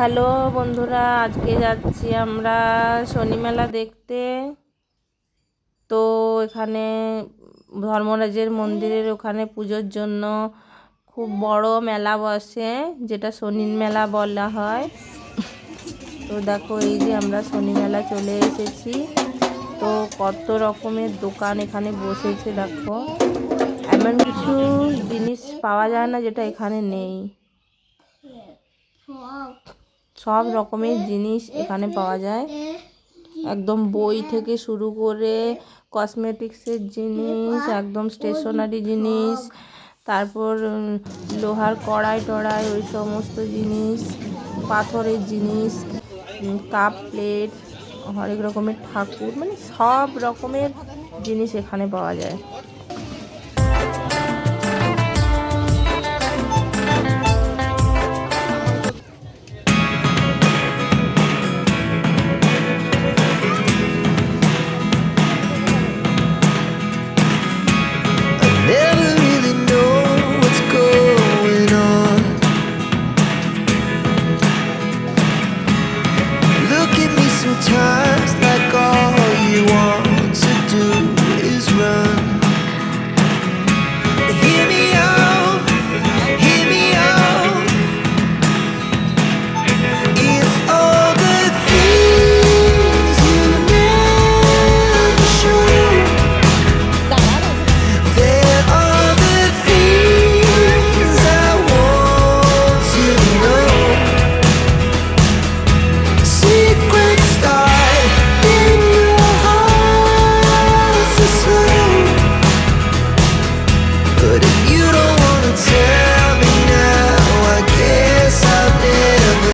Hello বন্ধুরা, আজকে যাচ্ছি আমরা শনি মেলা দেখতে। তো এখানে ধর্মরাজের মন্দিরের ওখানে পুজোর জন্য খুব বড় মেলা বসে, যেটা শনির মেলা বলা হয়। তো দেখো, এই যে আমরা শনি মেলা চলে এসেছি। তো কত রকমের দোকান এখানে বসেছে দেখো। এমন কিছু জিনিস পাওয়া যায় না যেটা এখানে নেই। সব রকমের জিনিস এখানে পাওয়া যায়। একদম বই থেকে শুরু করে কসমেটিক্সের জিনিস, একদম স্টেশনারি জিনিস, তারপর লোহার কড়াই টড়াই, ওই সমস্ত জিনিস, পাথরের জিনিস কাপ প্লেট হরেক রকমের ঠাকুর মানে সব রকমের জিনিস এখানে পাওয়া যায়। time.